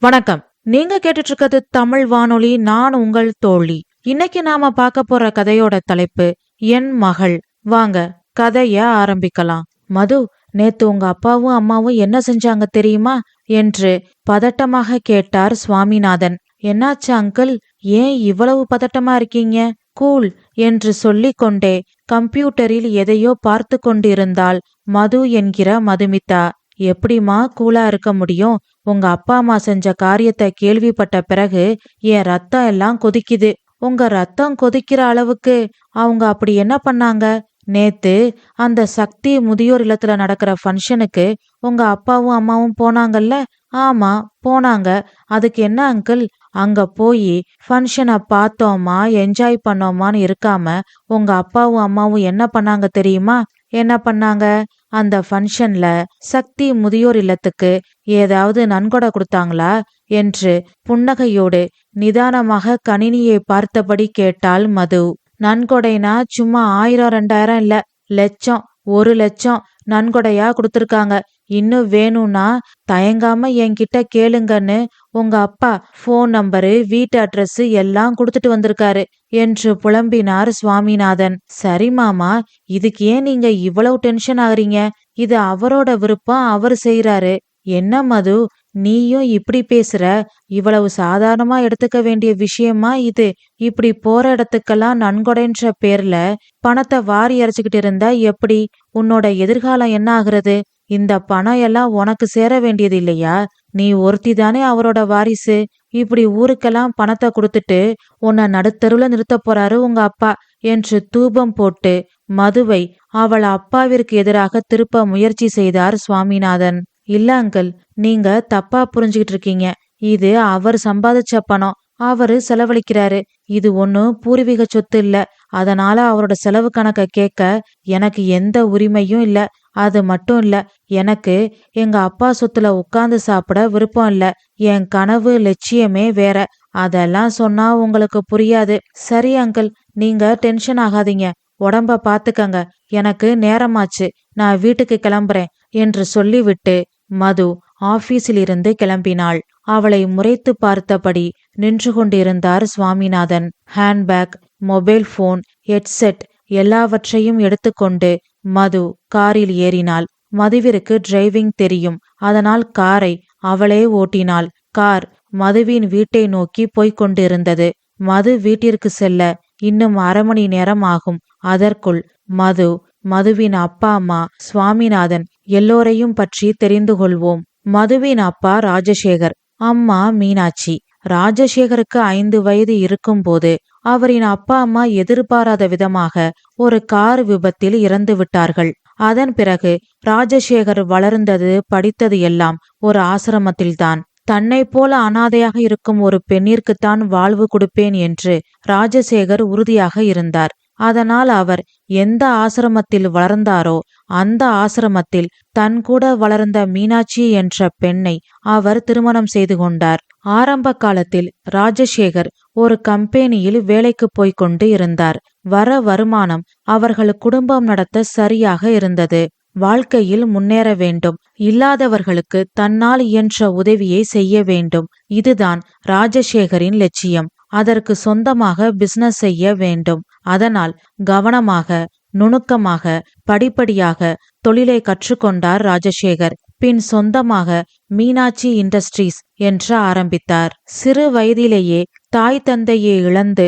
வணக்கம். நீங்க கேட்டுட்டு இருக்கிறது தமிழ் வானொலி நான் உங்கள் தோழி. இன்னைக்கு நாம பார்க்க போற கதையோட தலைப்பு என் மகள். வாங்க கதைய ஆரம்பிக்கலாம். மது நேத்து உங்க அப்பாவும் அம்மாவும் என்ன செஞ்சாங்க தெரியுமா? என்று பதட்டமாக கேட்டார் சுவாமிநாதன். என்னாச்சு அங்கிள்? ஏன் இவ்வளவு பதட்டமா இருக்கீங்க? கூல் என்று சொல்லிக் கொண்டே கம்ப்யூட்டரில் எதையோ பார்த்து கொண்டிருந்தாள் மது என்கிற மதுமிதா. எப்படிம்மா கூலா இருக்க முடியும்? உங்க அப்பா அம்மா செஞ்ச காரியத்தை கேள்விப்பட்ட பிறகு என் ரத்தம் எல்லாம் கொதிக்குது. உங்க ரத்தம் கொதிக்கிற அளவுக்கு அவங்க அப்படி என்ன பண்ணாங்க? நேத்து அந்த சக்தி முதியோர் இல்லத்துல நடக்கிற ஃபங்க்ஷனுக்கு உங்க அப்பாவும் அம்மாவும் போனாங்கல்ல? ஆமா போனாங்க. அதுக்கு என்ன அங்கிள்? அங்க போய் ஃபங்க்ஷனை பார்த்தோமா என்ஜாய் பண்ணோமான்னு இருக்காம உங்க அப்பாவும் அம்மாவும் என்ன பண்ணாங்க தெரியுமா? என்ன பண்ணாங்க? அந்த ஃபங்க்ஷன்ல சக்தி முதியோர் இல்லத்துக்கு ஏதாவது நன்கொடை கொடுத்தாங்களா? என்று புன்னகையோடு நிதானமாக கணினியை பார்த்தபடி கேட்டாள் மது. நன்கொடைனா சும்மா ஆயிரம் ரெண்டாயிரம் இல்ல லட்சம் ஒரு லட்சம் நன்கொடையா கொடுத்துருக்காங்க. இன்னும் வேணும்னா தயங்காம என்கிட்ட கேளுங்கன்னு உங்க அப்பா ஃபோன் நம்பரு வீட்டு அட்ரஸ் எல்லாம் கொடுத்துட்டு வந்திருக்காரு என்று புலம்பினார் சுவாமிநாதன். சரி மாமா இதுக்கு ஏன் நீங்க இவ்வளவு டென்ஷன் ஆகுறீங்க? இது அவரோட விருப்பம் அவர் செய்யறாரு என்ன மது நீயும் இப்படி பேசுற? இவ்வளவு சாதாரணமா எடுத்துக்க வேண்டிய விஷயமா இது? இப்படி போற இடத்துக்கெல்லாம் நன்கொடைன்ற பேர்ல பணத்தை வாரி அரைச்சுக்கிட்டு இருந்தா எப்படி? உன்னோட எதிர்காலம் என்ன ஆகுறது? இந்த பணம் எல்லாம் உனக்கு சேர வேண்டியது இல்லையா நீ ஒருத்தி தானே அவரோட வாரிசு. இப்படி ஊருக்கெல்லாம் பணத்தை கொடுத்துட்டு உன்னை நடுத்தருவில் நிறுத்த போறாரு உங்க அப்பா என்று தூபம் போட்டு மதுவை அவள் அப்பாவிற்கு எதிராக திருப்ப முயற்சி செய்தார் சுவாமிநாதன். இல்ல அங்கிள் நீங்க தப்பா புரிஞ்சுகிட்டு இருக்கீங்க. இது அவர் சம்பாதிச்ச பணம். அவரு செலவழிக்கிறாரு. இது ஒன்னும் பூர்வீக சொத்து இல்ல. அதனால அவரோட செலவு கணக்க கேட்க எனக்கு எந்த உரிமையும் இல்ல. அது மட்டும் இல்ல எனக்கு எங்க அப்பா சொத்துல உட்கார்ந்து சாப்பிட விருப்பம் இல்ல. என் கனவு லட்சியமே வேற. அதெல்லாம் சொன்னா உங்களுக்கு புரியாது. சரி அங்கிள் நீங்க டென்ஷன் ஆகாதீங்க. உடம்ப பாத்துக்கங்க. எனக்கு நேரமாச்சு. நான் வீட்டுக்கு கிளம்புறேன் என்று சொல்லிவிட்டு மது ஆபீஸில் இருந்து கிளம்பினாள். அவளை முறைத்து பார்த்தபடி நின்று கொண்டிருந்தார் Swaminathan. Handbag mobile phone headset எல்லாவற்றையும் எடுத்துக்கொண்டு மது காரில் ஏறினாள். மதுவிற்கு டிரைவிங் தெரியும். அதனால் காரை அவளே ஓட்டினாள். கார் மதுவின் வீட்டை நோக்கி போய்க் கொண்டிருந்தது. மது வீட்டிற்கு செல்ல இன்னும் அரை மணி நேரம் ஆகும். அதற்குள் மது மதுவின் அப்பா அம்மா சுவாமிநாதன் எல்லோரையும் பற்றி தெரிந்து கொள்வோம். மதுவின் அப்பா ராஜசேகர். அம்மா மீனாட்சி. ராஜசேகருக்கு ஐந்து வயது இருக்கும்போது அவரின் அப்பா அம்மா எதிர்பாராத விதமாக ஒரு கார் விபத்தில் இறந்து விட்டார்கள். அதன் பிறகு ராஜசேகர் வளர்ந்தது படித்தது எல்லாம் ஒரு ஆசிரமத்தில்தான். தன்னை போல அனாதையாக இருக்கும் ஒரு பெண்ணிற்குத்தான் வாழ்வு கொடுப்பேன் என்று ராஜசேகர் உறுதியாக இருந்தார். அதனால் அவர் எந்த ஆசிரமத்தில் வளர்ந்தாரோ அந்த ஆசிரமத்தில் தன் கூட வளர்ந்த மீனாட்சி என்ற பெண்ணை அவர் திருமணம் செய்து கொண்டார். ஆரம்ப காலத்தில் ராஜசேகர் ஒரு கம்பெனியில் வேலைக்கு போய்க் கொண்டு இருந்தார். வர வருமானம் அவர்கள் குடும்பம் நடத்த சரியாக இருந்தது. வாழ்க்கையில் முன்னேற வேண்டும். இல்லாதவர்களுக்கு தன்னால் இயன்ற உதவியை செய்ய வேண்டும். இதுதான் ராஜசேகரின் லட்சியம். அதற்கு சொந்தமாக பிசினஸ் செய்ய வேண்டும். அதனால் கவனமாக நுணுக்கமாக படிப்படியாக தொழிலை கற்றுக்கொண்டார் ராஜசேகர். பின் சொந்தமாக மீனாட்சி இண்டஸ்ட்ரீஸ் என்று ஆரம்பித்தார். சிறு வயதிலேயே தாய் தந்தையை இழந்து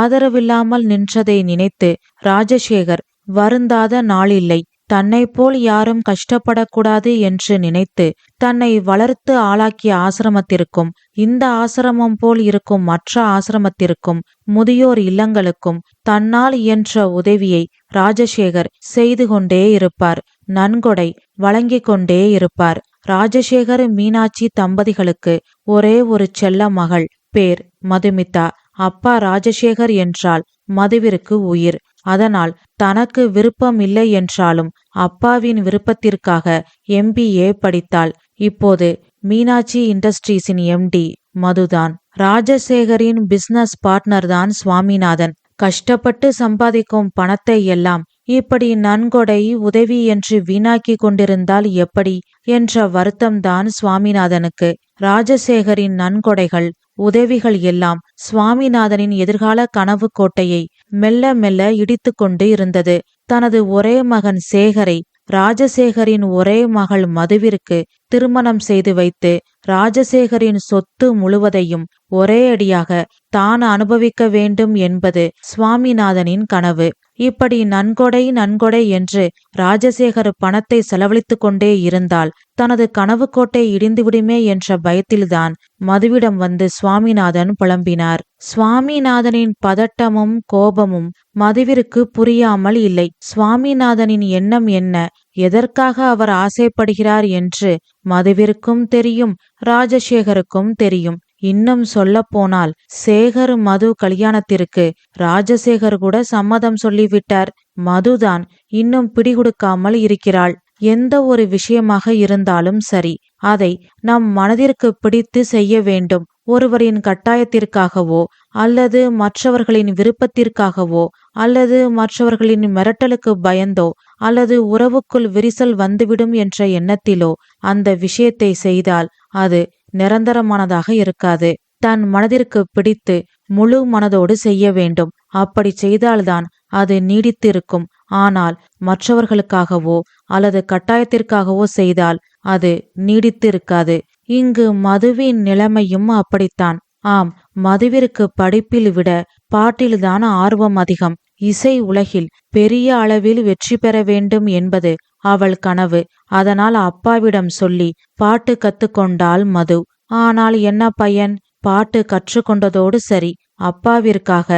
ஆதரவில்லாமல் நின்றதை நினைத்து ராஜசேகர் வருந்தாத நாளில்லை. தன்னை போல் யாரும் கஷ்டப்படக்கூடாது என்று நினைத்து தன்னை வளர்த்து ஆளாக்கிய ஆசிரமத்திற்கும் இந்த ஆசிரமம் போல் இருக்கும் மற்ற ஆசிரமத்திற்கும் முதியோர் இல்லங்களுக்கும் தன்னால் இயன்ற உதவியை ராஜசேகர் செய்து கொண்டே இருப்பார். நன்கொடை வழங்கிக் கொண்டே இருப்பார். ராஜசேகர் மீனாட்சி தம்பதிகளுக்கு ஒரே ஒரு செல்ல மகள் பேர் மதுமிதா. அப்பா ராஜசேகர் என்றால் மதுவிற்கு உயிர். அதனால் தனக்கு விருப்பம் இல்லை என்றாலும் அப்பாவின் விருப்பத்திற்காக எம்பிஏ படித்தாள். இப்போது மீனாட்சி இண்டஸ்ட்ரீஸின் எம்டி மதுதான். ராஜசேகரின் பிசினஸ் பார்ட்னர் தான் சுவாமிநாதன். கஷ்டப்பட்டு சம்பாதிக்கும் பணத்தை எல்லாம் இப்படி நன்கொடை உதவி என்று வீணாக்கி கொண்டிருந்தால் எப்படி என்ற வருத்தம்தான் சுவாமிநாதனுக்கு. ராஜசேகரின் நன்கொடைகள் உதவிகள் எல்லாம் சுவாமிநாதனின் எதிர்கால கனவு கோட்டையை மெல்ல மெல்ல இடித்து கொண்டு இருந்தது. தனது ஒரே மகன் சேகரை ராஜசேகரின் ஒரே மகள் மதுவிற்கு திருமணம் செய்து வைத்து ராஜசேகரின் சொத்து முழுவதையும் ஒரே அடியாக தான் அனுபவிக்க வேண்டும் என்பது சுவாமிநாதனின் கனவு. இப்படி நன்கொடை நன்கொடை என்று ராஜசேகர் பணத்தை செலவழித்துக் கொண்டே இருந்தால் தனது கனவு கோட்டை இடிந்துவிடுமே என்ற பயத்தில்தான் மதுவிடம் வந்து சுவாமிநாதன் புலம்பினார். சுவாமிநாதனின் பதட்டமும் கோபமும் மதுவிற்கு புரியாமல் இல்லை. சுவாமிநாதனின் எண்ணம் என்ன? எதற்காக அவர் ஆசைப்படுகிறார் என்று மதுவிற்கும் தெரியும் ராஜசேகருக்கும் தெரியும். இன்னும் சொல்லப்போனால் சேகர் மது கல்யாணத்திற்கு ராஜசேகர் கூட சம்மதம் சொல்லிவிட்டார். மதுதான் இன்னும் பிடிகொடுக்காமல் இருக்கிறாள். எந்த ஒரு விஷயமாக இருந்தாலும் சரி அதை நம் மனதிற்கு பிடித்து செய்ய வேண்டும். ஒருவரின் கட்டாயத்திற்காகவோ அல்லது மற்றவர்களின் விருப்பத்திற்காகவோ அல்லது மற்றவர்களின் மிரட்டலுக்கு பயந்தோ அல்லது உறவுக்குள் விரிசல் வந்துவிடும் என்ற எண்ணத்திலோ அந்த விஷயத்தை செய்தால் அது நிரந்தரமானதாக இருக்காது. தன் மனதிற்கு பிடித்து முழு மனதோடு செய்ய வேண்டும். அப்படி செய்தால்தான் அது நீடித்திருக்கும். ஆனால் மற்றவர்களுக்காகவோ அல்லது கட்டாயத்திற்காகவோ செய்தால் அது நீடித்திருக்காது. இங்கு மதுவின் நிலைமையும் அப்படித்தான். ஆம் மதுவிற்கு படிப்பில் விட பாட்டில்தான் ஆர்வம் அதிகம். இசை உலகில் பெரிய அளவில் வெற்றி பெற வேண்டும் என்பது அவள் கனவு. அதனால் அப்பாவிடம் சொல்லி பாட்டு கத்துக்கொண்டாள் மது. ஆனால் என்ன பையன்? பாட்டு கற்றுக்கொண்டதோடு சரி. அப்பாவிற்காக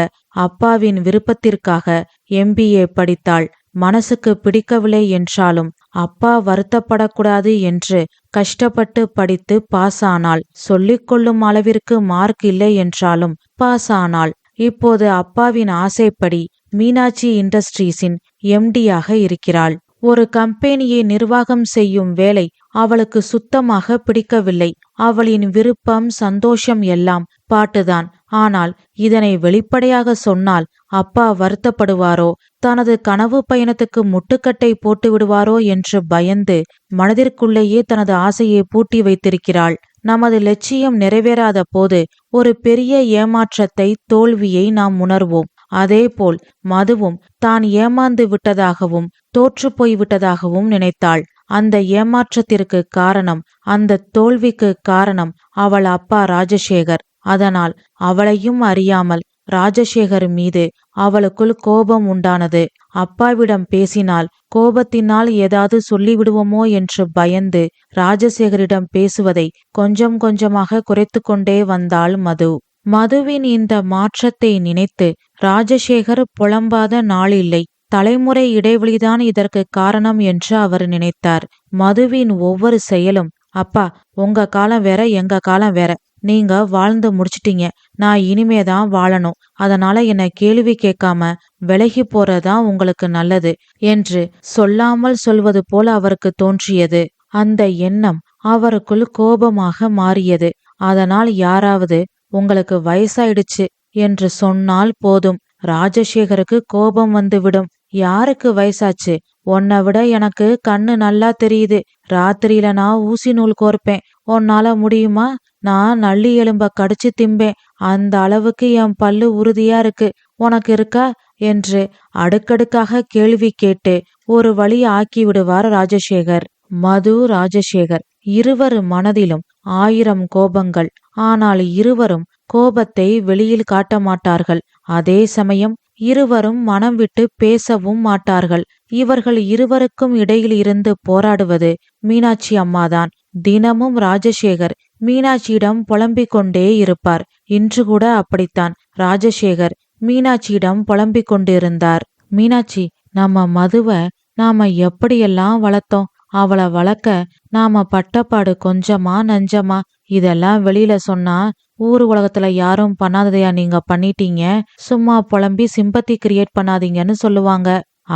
அப்பாவின் விருப்பத்திற்காக எம்பிஏ படித்தாள். மனசுக்கு பிடிக்கவில்லை என்றாலும் அப்பா வருத்தப்படக்கூடாது என்று கஷ்டப்பட்டு படித்து பாஸ் ஆனாள் சொல்லிக்கொள்ளும் அளவிற்கு மார்க் இல்லை என்றாலும் பாஸ் ஆனாள் இப்போது அப்பாவின் ஆசைப்படி மீனாட்சி இண்டஸ்ட்ரீஸின் எம்டியாக இருக்கிறாள். ஒரு கம்பெனியை நிர்வாகம் செய்யும் வேலை அவளுக்கு சுத்தமாக பிடிக்கவில்லை. அவளின் விருப்பம் சந்தோஷம் எல்லாம் பாட்டுதான். ஆனால் இதனை வெளிப்படையாக சொன்னால் அப்பா வருத்தப்படுவாரோ? தனது கனவு பயணத்துக்கு முட்டுக்கட்டை போட்டு விடுவாரோ என்று பயந்து மனதிற்குள்ளேயே தனது ஆசையை பூட்டி வைத்திருக்கிறாள். நமது லட்சியம் நிறைவேறாத போது ஒரு பெரிய ஏமாற்றத்தை தோல்வியை நாம் உணர்வோம். அதேபோல் மதுவும் தான் ஏமாந்து விட்டதாகவும் தோற்று போய்விட்டதாகவும் நினைத்தாள். அந்த ஏமாற்றத்திற்கு காரணம் அந்த தோல்விக்கு காரணம் அவள் அப்பா ராஜசேகர். அதனால் அவளையும் அறியாமல் ராஜசேகர் மீது அவளுக்குள் கோபம் உண்டானது. அப்பாவிடம் பேசினால் கோபத்தினால் ஏதாவது சொல்லிவிடுவோமோ என்று பயந்து ராஜசேகரிடம் பேசுவதை கொஞ்சம் கொஞ்சமாக குறைத்து கொண்டே வந்தாள் மது. மதுவின் இந்த மாற்றத்தை நினைத்து ராஜசேகர் புலம்பாத நாளில்லை தலைமுறை இடைவெளிதான் இதற்கு காரணம் என்று அவர் நினைத்தார். மதுவின் ஒவ்வொரு செயலும் அப்பா உங்க காலம் வேற எங்க காலம் வேற நீங்க வாழ்ந்து முடிச்சிட்டீங்க. நான் இனிமே தான் வாழணும். அதனால என்னை கேள்வி கேட்காம விலகி போறதான் உங்களுக்கு நல்லது என்று சொல்லாமல் சொல்வது போல அவருக்கு தோன்றியது. அந்த எண்ணம் அவருக்குள் கோபமாக மாறியது. அதனால் யாராவது உங்களுக்கு வயசாயிடுச்சு என்று சொன்னால் போதும். ராஜசேகருக்கு கோபம் வந்துவிடும். யாருக்கு வயசாச்சு? உன்னை விட எனக்கு கண்ணு நல்லா தெரியுது. ராத்திரியில நான் ஊசி நூல் கோர்ப்பேன். உன்னால முடியுமா? நான் நள்ளி எலும்ப கடிச்சு திம்பேன். அந்த அளவுக்கு என் பல்லு உறுதியா இருக்கு. உனக்கு இருக்கா? என்று அடுக்கடுக்காக கேள்வி கேட்டு ஒரு வழி ஆக்கி விடுவார் ராஜசேகர். மது ராஜசேகர். இருவர் மனதிலும் ஆயிரம் கோபங்கள். ஆனால் இருவரும் கோபத்தை வெளியில் காட்ட மாட்டார்கள். அதே சமயம் இருவரும் மனம் விட்டு பேசவும் மாட்டார்கள். இவர்கள் இருவருக்கும் இடையில் இருந்து போராடுவது மீனாட்சி அம்மாதான். தினமும் ராஜசேகர் மீனாட்சியிடம் புலம்பிக் கொண்டே இருப்பார். இன்று கூட அப்படித்தான். ராஜசேகர் மீனாட்சியிடம் புலம்பிக் கொண்டிருந்தார். மீனாட்சி நம்ம மதுவ நாம எப்படியெல்லாம் வளர்த்தோம்? அவளை வளர்க்க நாம பட்டப்பாடு கொஞ்சமா நஞ்சமா இதெல்லாம் வெளியில சொன்னா ஊர் உலகத்துல யாரும் பண்ணாததையா நீங்க பண்ணிட்டீங்க. சும்மா புலம்பி சிம்பத்தி கிரியேட் பண்ணாதீங்கன்னு சொல்லுவாங்க.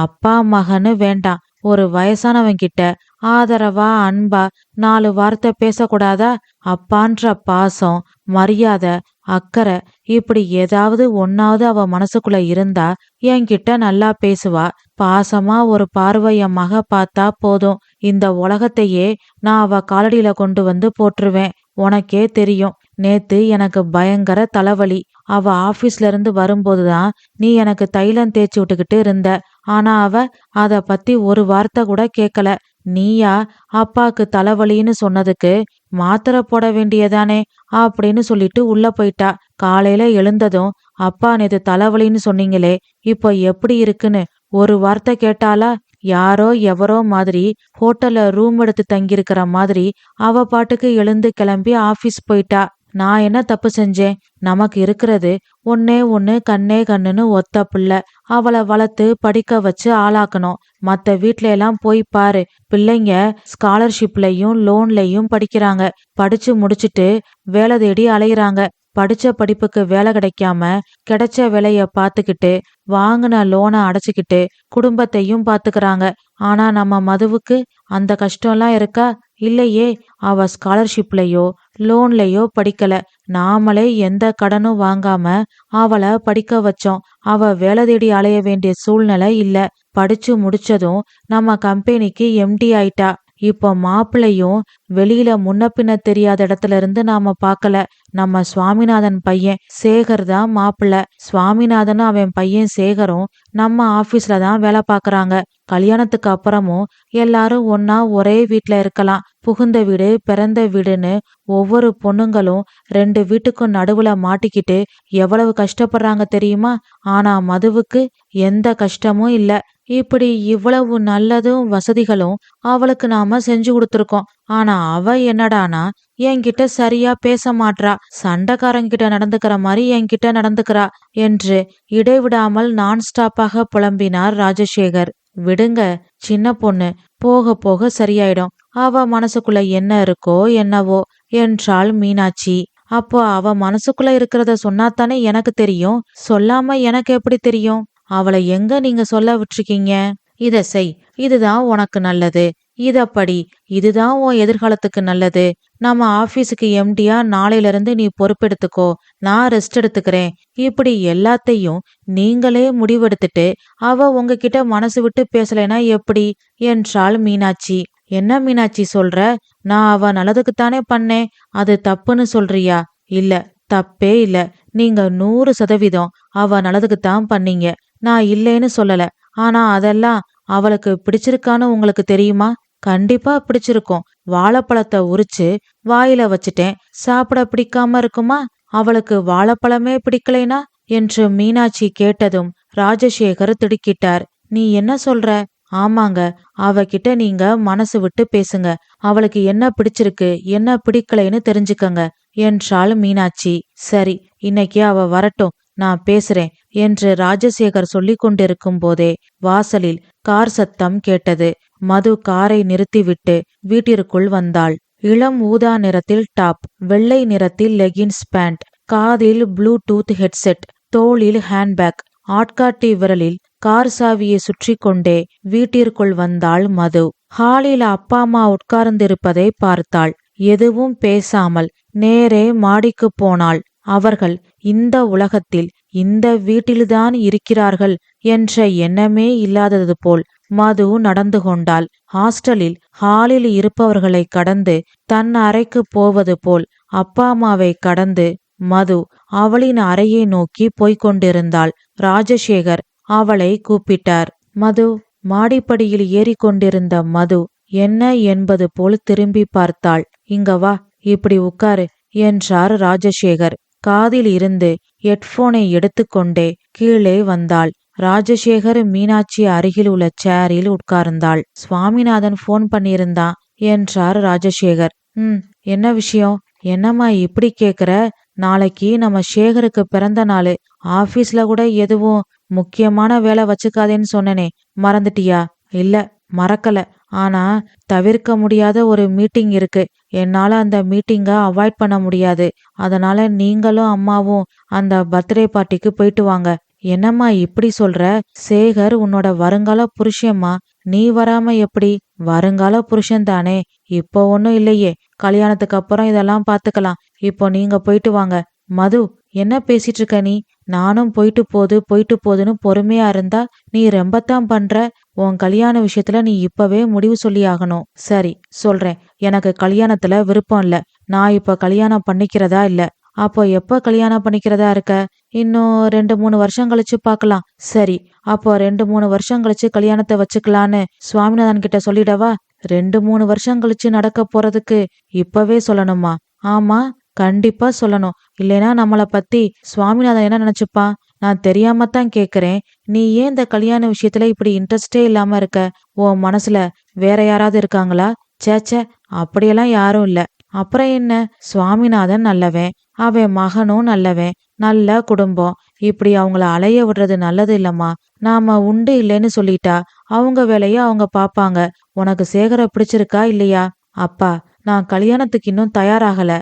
அப்பா மகன்னு வேண்டாம். ஒரு வயசானவன் கிட்ட ஆதரவா அன்பா நாலு வார்த்தை பேசக்கூடாதா? அப்பான்ற பாசம் மரியாதை அக்கறை இப்படி ஏதாவது ஒன்னாவது அவ மனசுக்குள்ள இருந்தா என்கிட்ட நல்லா பேசுவா. பாசமா ஒரு பார்வைய மக பார்த்தா போதும். இந்த உலகத்தையே நான் அவ காலடியில கொண்டு வந்து போட்டுருவேன் உனக்கே தெரியும். நேத்து எனக்கு பயங்கர தலைவலி. அவ ஆபீஸ்ல இருந்து வரும்போதுதான் நீ எனக்கு தைலம் தேய்ச்சி விட்டுக்கிட்டு இருந்த. ஆனா அவ அத பத்தி ஒரு வார்த்தை கூட கேட்கல நீயா அப்பாக்கு தலைவலின்னு சொன்னதுக்கு மாத்திரை போட வேண்டியதானே அப்படின்னு சொல்லிட்டு உள்ள போயிட்டா. காலையில எழுந்ததும் அப்பா நேத்து தலைவலின்னு சொன்னீங்களே இப்போ எப்படி இருக்குன்னு ஒரு வார்த்தை கேட்டாலா யாரோ எவரோ மாதிரி ஹோட்டல்ல ரூம் எடுத்து தங்கியிருக்கிற மாதிரி அவ பாட்டுக்கு எழுந்து கிளம்பி ஆபீஸ் போயிட்டா. நான் என்ன தப்பு செஞ்சேன்? நமக்கு இருக்கிறது ஒன்னே ஒன்னு கண்ணே கண்ணுன்னு ஒத்த பிள்ளை. அவளை வளர்த்து படிக்க வச்சு ஆளாக்கணும். மத்த வீட்ல எல்லாம் போய் பாரு. பிள்ளைங்க ஸ்காலர்ஷிப்லயும் லோன்லயும் படிக்கிறாங்க. படிச்சு முடிச்சுட்டு வேலை தேடி அலையிறாங்க. படிச்ச படிப்புக்கு வேலை கிடைக்காம கிடைச்ச வேலைய பாத்துக்கிட்டு வாங்கின லோனை அடைச்சிக்கிட்டு குடும்பத்தையும் பாத்துக்கிறாங்க ஆனா நம்ம மதுவுக்கு அந்த கஷ்டம்லாம் இருக்கா? இல்லையே அவ ஸ்காலர்ஷிப்லயோ லோன்லயோ படிக்கல. நாமளே எந்த கடனும் வாங்காம அவளை படிக்க வச்சோம். அவ வேலை தேடி அலைய வேண்டிய சூழ்நிலை இல்ல. படிச்சு முடிச்சதும் நம்ம கம்பெனிக்கு எம்டி ஆயிட்டா. இப்போ மாப்பிள்ளையும் வெளியில முன்ன பின்ன தெரியாத இடத்துல இருந்து நாம பார்க்கல நம்ம சுவாமிநாதன் பையன் சேகர் தான் மாப்பிள்ளை. சுவாமிநாதனும் அவன் பையன் சேகரும் நம்ம ஆபீஸ்ல தான் வேலை பார்க்கறாங்க கல்யாணத்துக்கு அப்புறமும் எல்லாரும் ஒன்னா ஒரே வீட்ல இருக்கலாம். புகுந்த வீடு பிறந்த வீடுன்னு ஒவ்வொரு பொண்ணுங்களும் ரெண்டு வீட்டுக்கும் நடுவுல மாட்டிக்கிட்டு எவ்வளவு கஷ்டப்படுறாங்க தெரியுமா? ஆனா மதுவுக்கு எந்த கஷ்டமும் இல்ல. இப்படி இவ்வளவு நல்லதும் வசதிகளும் அவளுக்கு நாம செஞ்சு கொடுத்துருக்கோம். ஆனா அவ என்னடானா என்கிட்ட சரியா பேச மாட்றா. சண்டைக்காரங்கிட்ட நடந்துக்கிற மாதிரி என்கிட்ட நடந்துக்கிறா என்று இடைவிடாமல் நான் ஸ்டாப்பாக புலம்பினார் ராஜசேகர். விடுங்க சின்ன பொண்ணு போக போக சரியாயிடும். அவ மனசுக்குள்ள என்ன இருக்கோ என்னவோ என்றாள் மீனாட்சி. அப்போ அவ மனசுக்குள்ள இருக்கிறத சொன்னாத்தானே எனக்கு தெரியும்? சொல்லாம எனக்கு எப்படி தெரியும்? அவளை எங்க நீங்க சொல்ல விட்டுருக்கீங்க? இத செய். இதுதான் உனக்கு நல்லது. இதப்படி இதுதான் உன் எதிர்காலத்துக்கு நல்லது. நம்ம ஆபீஸுக்கு எம்டியா நாளையில இருந்து நீ பொறுப்பெடுத்துக்கோ. நான் ரெஸ்ட் எடுத்துக்கிறேன். இப்படி எல்லாத்தையும் நீங்களே முடிவெடுத்துட்டு அவ உங்ககிட்ட மனசு விட்டு பேசலைனா எப்படி? என்றாள் மீனாட்சி. என்ன மீனாட்சி சொல்ற? நான் அவ நல்லதுக்குத்தானே பண்ணேன். அது தப்புன்னு சொல்றியா? இல்ல. தப்பே இல்ல. நீங்க நூறு சதவீதம் அவ நல்லதுக்குத்தான் பண்ணீங்க. நான் இல்லைன்னு சொல்லல. ஆனா அதெல்லாம் அவளுக்கு பிடிச்சிருக்கான்னு உங்களுக்கு தெரியுமா? கண்டிப்பா பிடிச்சிருக்கும். வாழைப்பழத்தை உரிச்சு வாயில வச்சுட்டேன். சாப்பிட பிடிக்காம இருக்குமா? அவளுக்கு வாழைப்பழமே பிடிக்கலைனா? என்று மீனாட்சி கேட்டதும் ராஜசேகர் திடுக்கிட்டார். நீ என்ன சொல்ற? ஆமாங்க. அவகிட்ட நீங்க மனசு விட்டு பேசுங்க. அவளுக்கு என்ன பிடிச்சிருக்கு என்ன பிடிக்கலைன்னு தெரிஞ்சுக்கங்க என்றாள் மீனாட்சி. சரி இன்னைக்கு அவ வரட்டும். நான் பேசுறேன் என்று ராஜசேகர் சொல்லிக் கொண்டிருக்கும் போதே வாசலில் கார் சத்தம் கேட்டது. மது காரை நிறுத்திவிட்டு வீட்டிற்குள் வந்தாள். இளம் ஊதா நிறத்தில் டாப் வெள்ளை நிறத்தில் லெகின்ஸ் பேண்ட் காதில் ப்ளூடூத் ஹெட்செட் தோளில் ஹேண்ட்பேக் ஆட்காட்டி விரலில் கார் சாவியை சுற்றி கொண்டே வீட்டிற்குள் வந்தாள் மது. ஹாலில் அப்பா அம்மா உட்கார்ந்திருப்பதை பார்த்தாள். எதுவும் பேசாமல் நேரே மாடிக்கு போனாள். அவர்கள் இந்த உலகத்தில் இந்த வீட்டில்தான் இருக்கிறார்கள் என்ற எண்ணமே இல்லாதது போல் மது நடந்து கொண்டாள். ஹாஸ்டலில் ஹாலில் இருப்பவர்களை கடந்து தன் அறைக்கு போவது போல் அப்பா அம்மாவை கடந்து மது அவளின் அறையை நோக்கி போய்க் கொண்டிருந்தாள். ராஜசேகர் அவளை கூப்பிட்டார். மது மாடிப்படியில் ஏறிக்கொண்டிருந்த மது என்ன என்பது போல் திரும்பி பார்த்தாள். இங்க வா இப்படி உட்காரு என்றார் ராஜசேகர். காதில் இருந்து ஹெட்போனை எடுத்துக்கொண்டே கீழே வந்தாள். ராஜசேகர் மீனாட்சி அருகில் உள்ள சேரில் உட்கார்ந்தாள். சுவாமிநாதன் போன் பண்ணியிருந்தான் என்றார் ராஜசேகர். ம் என்ன விஷயம்? என்னம்மா இப்படி கேக்குற? நாளைக்கு நம்ம சேகருக்கு பிறந்த நாள். ஆபீஸ்ல கூட எதுவும் முக்கியமான வேலை வச்சுக்காதேன்னு சொன்னனே. மறந்துட்டியா? இல்ல மறக்கல. ஆனா தவிர்க்க முடியாத ஒரு மீட்டிங் இருக்கு. என்னால அந்த மீட்டிங்கை அவாய்ட் பண்ண முடியாது. அதனால நீங்களும் அம்மாவும் அந்த பர்த்டே பார்ட்டிக்கு போயிட்டு வாங்க. என்னம்மா இப்படி சொல்ற? சேகர் உன்னோட வருங்கால புருஷம்மா நீ வராம எப்படி? வருங்கால புருஷன் தானே. இப்போ ஒன்னும் இல்லையே. கல்யாணத்துக்கு அப்புறம் இதெல்லாம் பாத்துக்கலாம். இப்போ நீங்க போயிட்டு வாங்க. மது என்ன பேசிட்டு இருக்க நீ? நானும் போயிட்டு போது போயிட்டு போதுன்னு பொறுமையா இருந்தா நீ ரொம்பத்தான் பண்ற? உன் கல்யாண விஷயத்துல நீ இப்பவே முடிவு சொல்லி ஆகணும். சரி சொல்றேன். எனக்கு கல்யாணத்துல விருப்பம் இல்ல. நான் இப்ப கல்யாணம் பண்ணிக்கிறதா இல்ல. அப்போ எப்ப கல்யாணம் பண்ணிக்கிறதா இருக்க? இன்னும் ரெண்டு மூணு வருஷம் கழிச்சு பார்க்கலாம் சரி அப்போ ரெண்டு மூணு வருஷம் கழிச்சு கல்யாணத்தை வச்சுக்கலான்னு சுவாமிநாதன் கிட்ட சொல்லிடவா? ரெண்டு மூணு வருஷம் கழிச்சு நடக்க போறதுக்கு இப்பவே சொல்லணுமா? ஆமா கண்டிப்பா சொல்லணும். இல்லைன்னா நம்மளை பத்தி சுவாமிநாதன் என்ன நினைச்சுப்பான்? நான் தெரியாம தான் கேக்குறேன். நீ ஏன் இந்த கல்யாண விஷயத்துல இப்படி இன்ட்ரெஸ்டே இல்லாம இருக்க? உன் மனசுல வேற யாராவது இருக்காங்களா? சேச்சே அப்படியெல்லாம் யாரும் இல்ல. அப்புறம் என்ன? சுவாமிநாதன் நல்லவன். அவன் மகனும் நல்லவன். நல்ல குடும்பம். இப்படி அவங்கள அலைய விடுறது நல்லது இல்லம்மா. நாம உண்டு இல்லைன்னு சொல்லிட்டா அவங்க வேலைய அவங்க பாப்பாங்க. உனக்கு சேகர பிடிச்சிருக்கா இல்லையா? அப்பா நான் கல்யாணத்துக்கு இன்னும் தயாராகல.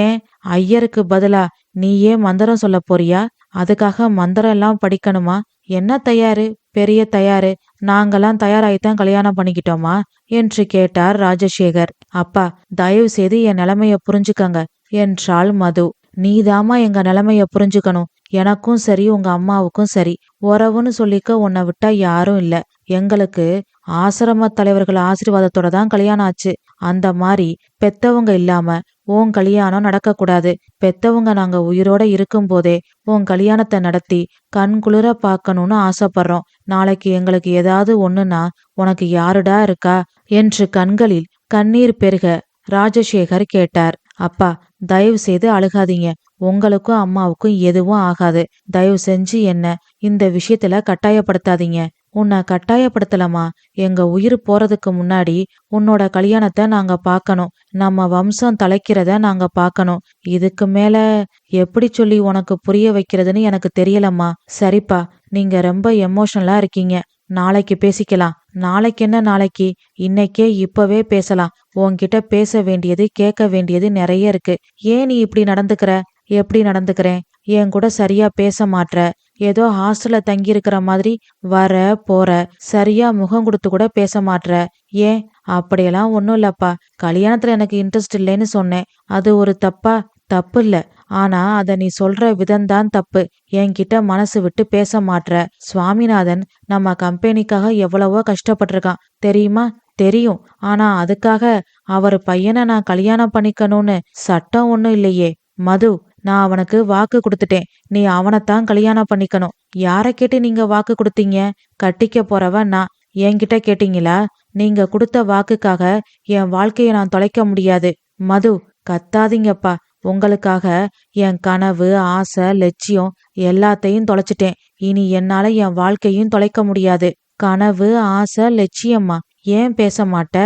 ஏன்? ஐயருக்கு பதிலா நீயே மந்திரம் சொல்ல போறியா? அதுக்காக மந்திரம் எல்லாம் படிக்கணுமா? என்ன தயாரு? பெரிய தயாரு. நாங்கெல்லாம் தயாராயித்தான் கல்யாணம் பண்ணிக்கிட்டோமா? என்று கேட்டார் ராஜசேகர். அப்பா தயவு செய்து என் நிலைமைய புரிஞ்சுக்கங்க என்றாள் மது. நீதாம்மா எங்க நிலைமைய புரிஞ்சுக்கணும். எனக்கும் சரி உங்க அம்மாவுக்கும் சரி. உறவுன்னு சொல்லிக்க உன்னை விட்டா யாரும் இல்ல. எங்களுக்கு ஆசிரம தலைவர்கள் ஆசீர்வாதத்தோட தான் கல்யாணம் ஆச்சு. அந்த மாதிரி பெத்தவங்க இல்லாம உன் கல்யாணம் நடக்கக்கூடாது. பெத்தவங்க நாங்க உயிரோட இருக்கும்போதே உன் கல்யாணத்தை நடத்தி கண் குளிர பார்க்கணும்னு ஆசைப்படுறோம். நாளைக்கு எங்களுக்கு ஏதாவது ஒண்ணுன்னா உனக்கு யாருடா இருக்கா? என்று கண்களில் கண்ணீர் பெருக ராஜசேகர் கேட்டார். அப்பா தயவு செய்து அழுகாதீங்க. உங்களுக்கும் அம்மாவுக்கும் எதுவும் ஆகாது. தயவு செஞ்சு என்ன இந்த விஷயத்துல கட்டாயப்படுத்தாதீங்க. உன்னை கட்டாயப்படுத்தலமா? எங்க உயிர் போறதுக்கு முன்னாடி உன்னோட கல்யாணத்தை நாங்க பார்க்கணும். நம்ம வம்சம் தலைக்கிறத நாங்க பார்க்கணும். இதுக்கு மேல எப்படி சொல்லி உனக்கு புரிய வைக்கிறதுன்னு எனக்கு தெரியலம்மா. சரிப்பா நீங்க ரொம்ப எமோஷனலா இருக்கீங்க. நாளைக்கு பேசிக்கலாம். நாளைக்கு என்ன நாளைக்கு? இன்னைக்கே இப்பவே பேசலாம். உன்கிட்ட பேச வேண்டியது கேட்க வேண்டியது நிறைய இருக்கு. ஏன் நீ இப்படி நடந்துக்கிற? எப்படி நடந்துக்கிறேன்? என் கூட சரியா பேச மாட்ற. ஏதோ ஹாஸ்டல்ல தங்கி இருக்கிற மாதிரி வர போற சரியா முகம் கொடுத்து கூட பேச மாட்ற. ஏன்? அப்படியெல்லாம் ஒன்றும் இல்லப்பா. கல்யாணத்துல எனக்கு இன்ட்ரெஸ்ட் இல்லைன்னு சொன்னேன். அது ஒரு தப்பா? தப்பு இல்ல. ஆனா அத நீ சொல்ற விதம்தான் தப்பு. என்கிட்ட மனசு விட்டு பேச மாட்ற. சுவாமிநாதன் நம்ம கம்பெனிக்காக எவ்வளவோ கஷ்டப்பட்டிருக்கான். தெரியுமா? தெரியும். ஆனா அதுக்காக அவர் பையனை நான் கல்யாணம் பண்ணிக்கணும்னு சட்டம் ஒன்றும் இல்லையே. மது நான் அவனுக்கு வாக்கு கொடுத்துட்டேன். நீ அவனைத்தான் கல்யாணம் பண்ணிக்கணும். யார கேட்டு நீங்க வாக்கு கொடுத்தீங்க? கட்டிக்க போறவன் நான். என்கிட்ட கேட்டீங்களா? நீங்க கொடுத்த வாக்குக்காக என் வாழ்க்கையை நான் தொலைக்க முடியாது. மது கத்தாதீங்கப்பா. உங்களுக்காக என் கனவு ஆசை லட்சியம் எல்லாத்தையும் தொலைச்சிட்டேன். இனி என்னால என் வாழ்க்கையும் தொலைக்க முடியாது. கனவு ஆசை லட்சியம்மா. ஏன் பேச மாட்ட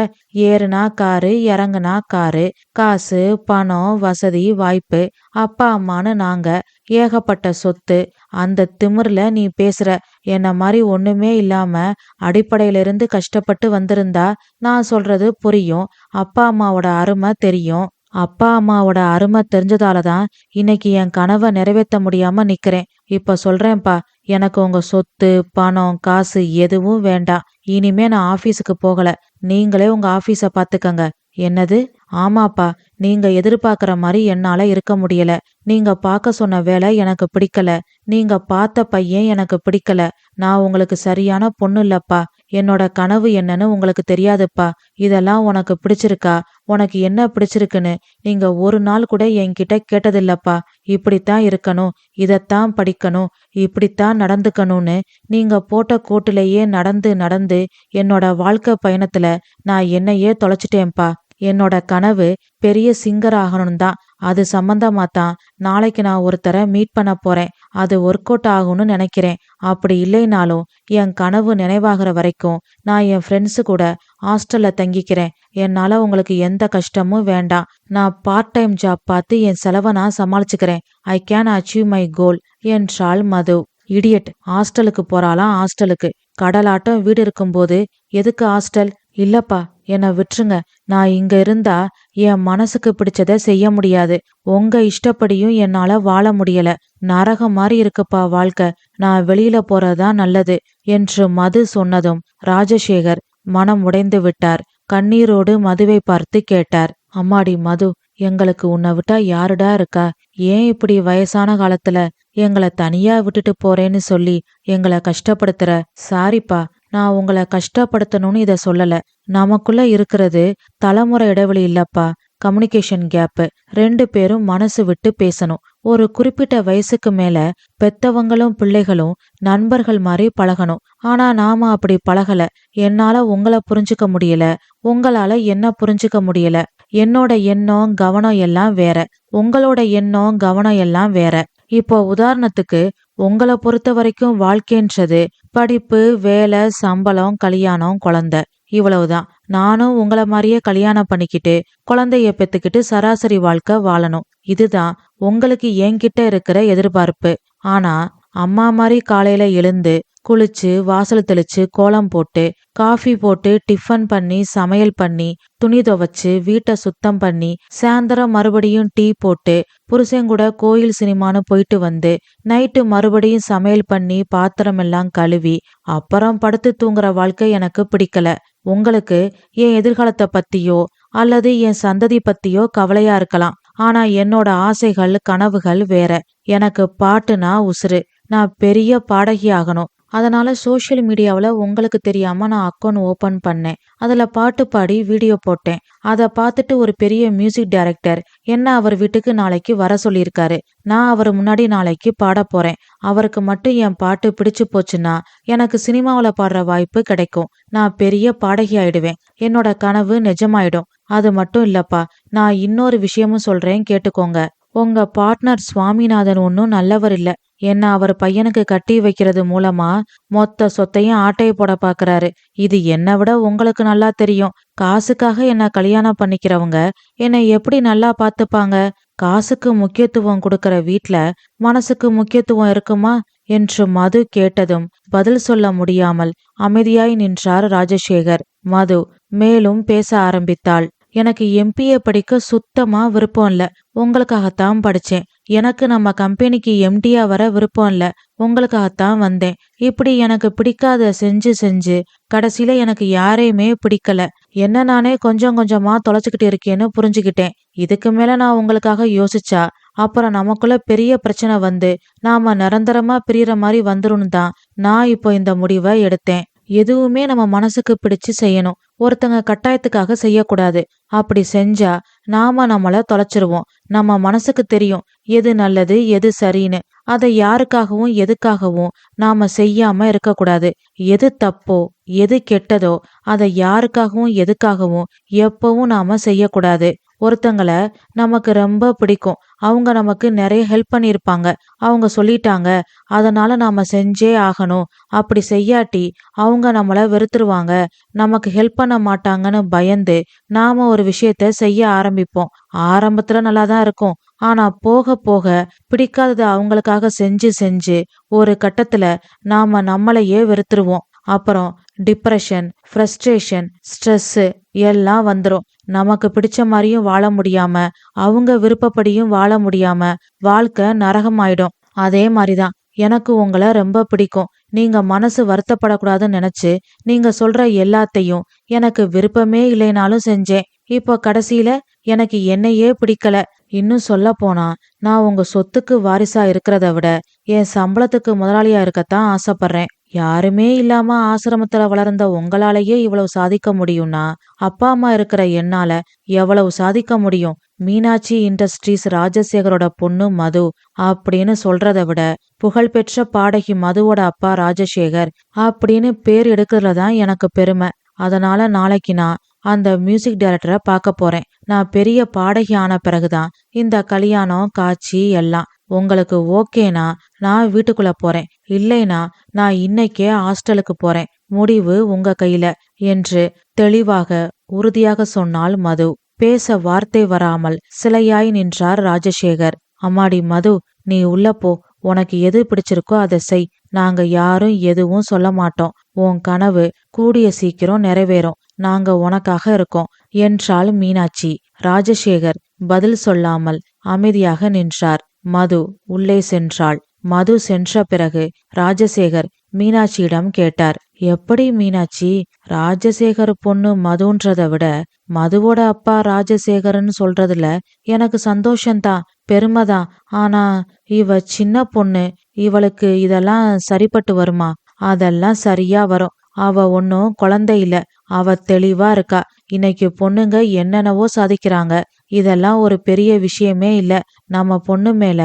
ஏறுனா காரு இறங்குனா காரு. காசு பணம் வசதி வாய்ப்பு. அப்பா அம்மான்னு நாங்க. ஏகப்பட்ட சொத்து. அந்த திமிர்ல நீ பேசுற. என்ன மாதிரி ஒண்ணுமே இல்லாம அடிப்படையிலிருந்து கஷ்டப்பட்டு வந்திருந்தா நான் சொல்றது புரியும். அப்பா அம்மாவோட அருமை தெரியும். அப்பா அம்மாவோட அருமை தெரிஞ்சதால தான் இன்னைக்கு என் கனவை நிறைவேற்ற முடியாம நிக்கிறேன். இப்ப சொல்றேன்ப்பா. எனக்கு உங்க சொத்து பணம் காசு எதுவும் வேண்டாம். இனிமே நான் ஆபீஸுக்கு போகல. நீங்களே உங்க ஆபீஸ பாத்துக்கங்க என்னது? ஆமாப்பா. நீங்க எதிர்பார்க்கிற மாதிரி என்னால இருக்க முடியல. நீங்க பார்க்க சொன்ன வேலை எனக்கு பிடிக்கல. நீங்க பார்த்த பையன் எனக்கு பிடிக்கல. நான் உங்களுக்கு சரியான பொண்ணு இல்லப்பா. என்னோட கனவு என்னன்னு உங்களுக்கு தெரியாதுப்பா. இதெல்லாம் உனக்கு பிடிச்சிருக்கா? உனக்கு என்ன பிடிச்சிருக்குன்னு நீங்க ஒரு நாள் கூட என்கிட்ட கேட்டதில்லப்பா. இப்படித்தான் இருக்கணும் இதத்தான் படிக்கணும் இப்படித்தான் நடந்துக்கணும்னு நீங்க போட்ட கோட்டிலேயே நடந்து நடந்து என்னோட வாழ்க்கை பயணத்துல நான் என்னையே தொலைச்சிட்டேன்ப்பா. என்னோட கனவு பெரிய சிங்கர் ஆகணும் தான் அது சம்பந்தமா தான். நாளைக்கு நான் ஒருத்தரை மீட் பண்ண போறேன். அது ஒர்க் அவுட் ஆகும்னு நினைக்கிறேன். அப்படி இல்லைனாலும் என் கனவு நினைவாகிற வரைக்கும் நான் என் ஃப்ரெண்ட்ஸு கூட ஹாஸ்டல்ல தங்கிக்கிறேன். என்னால உங்களுக்கு எந்த கஷ்டமும் வேண்டாம். நான் பார்ட் டைம் ஜாப் பார்த்து என் செலவை நான் சமாளிச்சுக்கிறேன். I can achieve my goal என்றாள் மது. இடியட் ஹாஸ்டலுக்கு போறாளாம். ஹாஸ்டலுக்கு கடலாட்டம் வீடு இருக்கும்போது எதுக்கு ஹாஸ்டல் இல்லப்பா என்னை விட்டுருங்க. நான் இங்க இருந்தா என் மனசுக்கு பிடிச்சத செய்ய முடியாது. உங்க இஷ்டப்படியும் என்னால வாழ முடியல. நரகம் மாதிரி இருக்குப்பா வாழ்க்கை. நான் வெளியில போறதுதான் நல்லது என்று மது சொன்னதும் ராஜசேகர் மனம் உடைந்து விட்டார். கண்ணீரோடு மதுவை பார்த்து கேட்டார் அம்மாடி மது எங்களுக்கு உன்னை விட்டா யாருடா இருக்கா? ஏன் இப்படி வயசான காலத்துல எங்களை தனியா விட்டுட்டு போறேன்னு சொல்லி எங்களை கஷ்டப்படுத்துற? சாரிப்பா நான் உங்களை கஷ்டப்படுத்தணும்னு இதை சொல்லல. நமக்குள்ள இருக்கிறது தலைமுறை இடைவெளி இல்லப்பா. கம்யூனிகேஷன் கேப்பு ரெண்டு பேரும் மனசு விட்டு பேசணும். ஒரு குறிப்பிட்ட வயசுக்கு மேல பெத்தவங்களும் பிள்ளைகளும் நண்பர்கள் மாதிரி பழகணும். ஆனா நாம அப்படி பழகல. என்னால உங்களை புரிஞ்சுக்க முடியல. உங்களால என்ன புரிஞ்சுக்க முடியல. என்னோட எண்ணம் கவனம் எல்லாம் வேற. உங்களோட எண்ணம் கவனம் எல்லாம் வேற. இப்போ உதாரணத்துக்கு உங்களை பொறுத்த வரைக்கும் வாழ்க்கைன்றது படிப்பு வேலை சம்பளம் கல்யாணம் குழந்தை. இவ்வளவுதான். நானும் உங்களை மாதிரியே கல்யாணம் பண்ணிக்கிட்டு குழந்தைய பெத்துக்கிட்டு சராசரி வாழ்க்கை வாழணும். இதுதான் உங்களுக்கு என்கிட்ட இருக்கிற எதிர்பார்ப்பு. ஆனா அம்மா மாதிரி காலையில எழுந்து குளிச்சு வாசல் தெளிச்சு கோலம் போட்டு காஃபி போட்டு டிஃபன் பண்ணி சமையல் பண்ணி துணி துவைச்சு வீட்டை சுத்தம் பண்ணி சாயந்தரம் மறுபடியும் டீ போட்டு புருஷங்கூட கோயில் சினிமான்னு போயிட்டு வந்து நைட்டு மறுபடியும் சமையல் பண்ணி பாத்திரம் எல்லாம் கழுவி அப்புறம் படுத்து தூங்குற வாழ்க்கை எனக்கு பிடிக்கல. உங்களுக்கு என் எதிர்காலத்தை பத்தியோ அல்லது என் சந்ததி பத்தியோ கவலையா இருக்கலாம். ஆனா என்னோட ஆசைகள் கனவுகள் வேற. எனக்கு பாட்டுனா உசுரு நான் பெரிய பாடகி ஆகணும். அதனால சோஷியல் மீடியாவில் உங்களுக்கு தெரியாம நான் அக்கௌண்ட் ஓபன் பண்ணேன். அதில் பாட்டு பாடி வீடியோ போட்டேன். அதை பார்த்துட்டு ஒரு பெரிய மியூசிக் டைரக்டர் என்ன அவர் வீட்டுக்கு நாளைக்கு வர சொல்லியிருக்காரு. நான் அவர் முன்னாடி நாளைக்கு பாட போறேன். அவருக்கு மட்டும் என் பாட்டு பிடிச்சு போச்சுன்னா எனக்கு சினிமாவில் பாடுற வாய்ப்பு கிடைக்கும். நான் பெரிய பாடகி ஆயிடுவேன். என்னோட கனவு நிஜமாயிடும். அது மட்டும் இல்லப்பா. நான் இன்னொரு விஷயமும் சொல்றேன் கேட்டுக்கோங்க. உங்க பார்ட்னர் சுவாமிநாதன் ஒன்றும் நல்லவர் இல்லை. என்ன அவர் பையனுக்கு கட்டி வைக்கிறது மூலமா மொத்த சொத்தையும் ஆட்டையை போட பாக்குறாரு. இது என்னை விட உங்களுக்கு நல்லா தெரியும். காசுக்காக என்ன கல்யாணம் பண்ணிக்கிறவங்க என்னை எப்படி நல்லா பார்த்துப்பாங்க? காசுக்கு முக்கியத்துவம் கொடுக்கற வீட்ல மனசுக்கு முக்கியத்துவம் இருக்குமா? என்று மது கேட்டதும் பதில் சொல்ல முடியாமல் அமைதியாய் நின்றார் ராஜசேகர். மது மேலும் பேச ஆரம்பித்தாள். எனக்கு எம்பிஏ படிக்க சுத்தமா விருப்பம் இல்ல. உங்களுக்காகத்தான் படிச்சேன். எனக்கு நம்ம கம்பெனிக்கு எம்டியா வர விருப்பம் இல்ல. உங்களுக்காகத்தான் வந்தேன். இப்படி எனக்கு பிடிக்காத செஞ்சு செஞ்சு கடைசியில எனக்கு யாரையுமே பிடிக்கல. என்ன நானே கொஞ்சம் கொஞ்சமா தொலைச்சுக்கிட்டு இருக்கேன்னு புரிஞ்சுக்கிட்டேன். இதுக்கு மேல நான் உங்களுக்காக யோசிச்சா அப்புறம் நமக்குள்ள பெரிய பிரச்சனை வந்து நாம நிரந்தரமா பிரியற மாதிரி வந்துரும் தான் நான் இப்போ இந்த முடிவை எடுத்தேன். எதுவுமே நம்ம மனசுக்கு பிடிச்சு செய்யணும். ஒருத்தங்க கட்டாயத்துக்காக செய்யக்கூடாது. அப்படி செஞ்சா நாம நம்மள தொலைச்சிருவோம். நம்ம மனசுக்கு தெரியும் எது நல்லது எது சரின்னு. அதை யாருக்காகவும் எதுக்காகவும் நாம செய்யாம இருக்கக்கூடாது. எது தப்போ எது கெட்டதோ அதை யாருக்காகவும் எதுக்காகவும் எப்பவும் நாம செய்யக்கூடாது. ஒருத்தங்களை நமக்கு ரொம்ப பிடிக்கும். அவங்க நமக்கு நிறைய ஹெல்ப் பண்ணியிருப்பாங்க. அவங்க சொல்லிட்டாங்க. அதனால நாம செஞ்சே ஆகணும். அப்படி செய்யாட்டி அவங்க நம்மளை வெறுத்துருவாங்க. நமக்கு ஹெல்ப் பண்ண மாட்டாங்கன்னு பயந்து நாம ஒரு விஷயத்த செய்ய ஆரம்பிப்போம். ஆரம்பத்துல நல்லா தான் இருக்கும். ஆனா போக போக பிடிக்காததை அவங்களுக்காக செஞ்சு செஞ்சு ஒரு கட்டத்துல நாம நம்மளையே வெறுத்துருவோம். அப்புறம் டிப்ரெஷன் ஃப்ரஸ்ட்ரேஷன் ஸ்ட்ரெஸ்ஸு எல்லாம் வந்துடும் நமக்கு பிடிச்ச மாதிரியும் வாழ முடியாம அவங்க விருப்பப்படியும் வாழ முடியாம வாழ்க்கை நரகமாயிடும். அதே மாதிரிதான். எனக்கு உங்களை ரொம்ப பிடிக்கும். நீங்க மனசு வருத்தப்படக்கூடாதுன்னு நினைச்சு நீங்க சொல்ற எல்லாத்தையும் எனக்கு விருப்பமே இல்லைனாலும் செஞ்சேன். இப்போ கடைசியில எனக்கு என்னையே பிடிக்கல. இன்னும் சொல்ல போனா நான் உங்க சொத்துக்கு வாரிசா இருக்கிறத விட என் சம்பளத்துக்கு முதலாளியா இருக்கத்தான் ஆசைப்படுறேன். யாருமே இல்லாம ஆசிரமத்துல வளர்ந்த உங்களாலேயே இவ்வளவு சாதிக்க முடியும்னா அப்பா அம்மா இருக்கிற என்னால எவ்வளவு சாதிக்க முடியும்? மீனாட்சி இண்டஸ்ட்ரீஸ் ராஜசேகரோட பொண்ணு மது அப்படின்னு சொல்றத விட புகழ்பெற்ற பாடகி மதுவோட அப்பா ராஜசேகர் அப்படின்னு பேர் எடுக்கிறதுல தான் எனக்கு பெருமை. அதனால நாளைக்கு நான் அந்த மியூசிக் டைரக்டரை பார்க்க போறேன். நான் பெரிய பாடகி ஆன பிறகுதான் இந்த கல்யாணம் காட்சி எல்லாம் உங்களுக்கு ஓகேனா நான் வீட்டுக்குள்ள போறேன். இல்லைனா நான் இன்னைக்கே ஹாஸ்டலுக்கு போறேன். முடிவு உங்க கையில என்று தெளிவாக உறுதியாக சொன்னாள் மது. பேச வார்த்தை வராமல் சிலையாய் நின்றார் ராஜசேகர். அம்மாடி மது நீ உள்ள போ. உனக்கு எது பிடிச்சிருக்கோ அதை செய். நாங்க யாரும் எதுவும் சொல்ல மாட்டோம். உன் கனவு கூடிய சீக்கிரம் நிறைவேறும். நாங்க உனக்காக இருக்கோம் என்றாள் மீனாட்சி. ராஜசேகர் பதில் சொல்லாமல் அமைதியாக நின்றார். மது உள்ளே சென்றாள். மது சென்ற பிறகு ராஜசேகர் மீனாட்சியிடம் கேட்டார் எப்படி மீனாட்சி? ராஜசேகர் பொண்ணு மதுன்றதை விட மதுவோட அப்பா ராஜசேகர்னு சொல்றதுல எனக்கு சந்தோஷம்தான் பெருமைதான். ஆனா இவ சின்ன பொண்ணு இவளுக்கு இதெல்லாம் சரிப்பட்டு வருமா? அதெல்லாம் சரியா வரும். அவ ஒன்னும் குழந்தை இல்ல. அவ தெளிவா இருக்கா. இன்னைக்கு பொண்ணுங்க என்னென்னவோ சாதிக்கிறாங்க. இதெல்லாம் ஒரு பெரிய விஷயமே இல்லை. நம்ம பொண்ணு மேல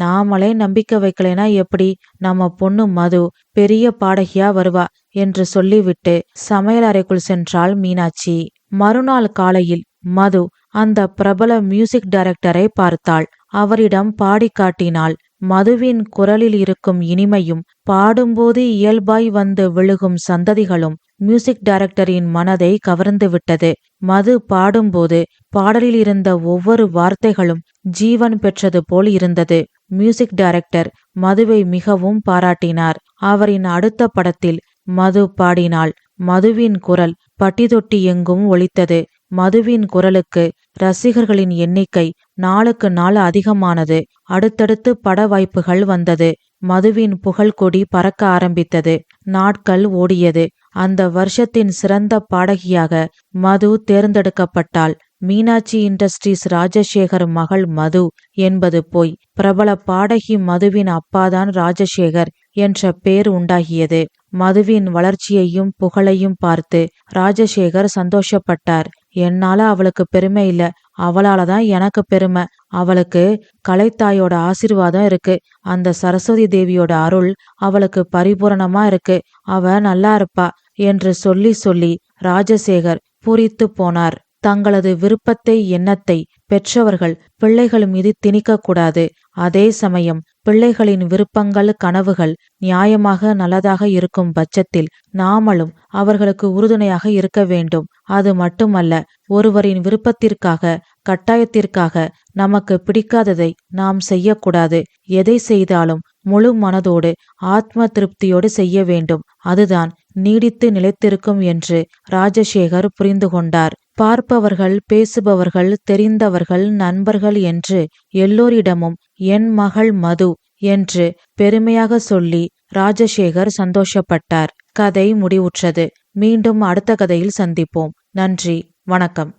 நாமளே நம்பிக்கை வைக்கலைனா எப்படி? நம்ம பொண்ணு மது பெரிய பாடகியா வருவா என்று சொல்லிவிட்டு சமையல் அறைக்குள் சென்றாள் மீனாட்சி. மறுநாள் காலையில் மது அந்த பிரபல மியூசிக் டைரக்டரை பார்த்தாள். அவரிடம் பாடி காட்டினாள். மதுவின் குரலில் இருக்கும் இனிமையும் பாடும்போது இயல்பாய் வந்து விழுகும் சந்ததிகளும் மியூசிக் டைரக்டரின் மனதை கவர்ந்துவிட்டது மது பாடும்போது பாடலில் இருந்த ஒவ்வொரு வார்த்தைகளும் ஜீவன் பெற்றது போல் இருந்தது. மியூசிக் டைரக்டர் மதுவை மிகவும் பாராட்டினார். அவரின் அடுத்த படத்தில் மது பாடினாள் மதுவின் குரல் பட்டி தொட்டி எங்கும் ஒலித்தது. மதுவின் குரலுக்கு ரசிகர்களின் எண்ணிக்கை நாளுக்கு நாள் அதிகமானது. அடுத்தடுத்து பட வாய்ப்புகள் வந்தது. மதுவின் புகழ்கொடி பறக்க ஆரம்பித்தது. நாட்கள் ஓடியது. அந்த வருஷத்தின் சிறந்த பாடகியாக மது தேர்ந்தெடுக்கப்பட்டாள். மீனாட்சி இண்டஸ்ட்ரீஸ் ராஜசேகர் மகள் மது என்பது போய் பிரபல பாடகி மதுவின் அப்பாதான் ராஜசேகர் என்ற பேர் உண்டாகியது. மதுவின் வளர்ச்சியையும் புகழையும் பார்த்து ராஜசேகர் சந்தோஷப்பட்டார். என்னால அவளுக்கு பெருமை இல்ல. அவளாலதான் எனக்கு பெருமை. அவளுக்கு கலைத்தாயோட ஆசிர்வாதம் இருக்கு. அந்த சரஸ்வதி தேவியோட அருள் அவளுக்கு பரிபூரணமா இருக்கு. அவ நல்லா இருப்பா என்று சொல்லி சொல்லி ராஜசேகர் பூரித்து போனார். தங்களது விருப்பத்தை எண்ணத்தை பெற்றவர்கள் பிள்ளைகள் மீது திணிக்கக்கூடாது. அதே சமயம் பிள்ளைகளின் விருப்பங்கள் கனவுகள் நியாயமாக நல்லதாக இருக்கும் பட்சத்தில் நாமளும் அவர்களுக்கு உறுதுணையாக இருக்க வேண்டும். அது மட்டுமல்ல ஒருவரின் விருப்பத்திற்காக கட்டாயத்திற்காக நமக்கு பிடிக்காததை நாம் செய்யக்கூடாது. எதை செய்தாலும் முழு மனதோடு ஆத்ம திருப்தியோடு செய்ய வேண்டும். அதுதான் நீடித்து நிலைத்திருக்கும் என்று ராஜசேகர் புரிந்து கொண்டார் பார்ப்பவர்கள் பேசுபவர்கள் தெரிந்தவர்கள் நண்பர்கள் என்று எல்லோரிடமும் என் மகள் மது என்று பெருமையாக சொல்லி ராஜசேகர் சந்தோஷப்பட்டார். கதை முடிவுற்றது. மீண்டும் அடுத்த கதையில் சந்திப்போம். நன்றி. வணக்கம்.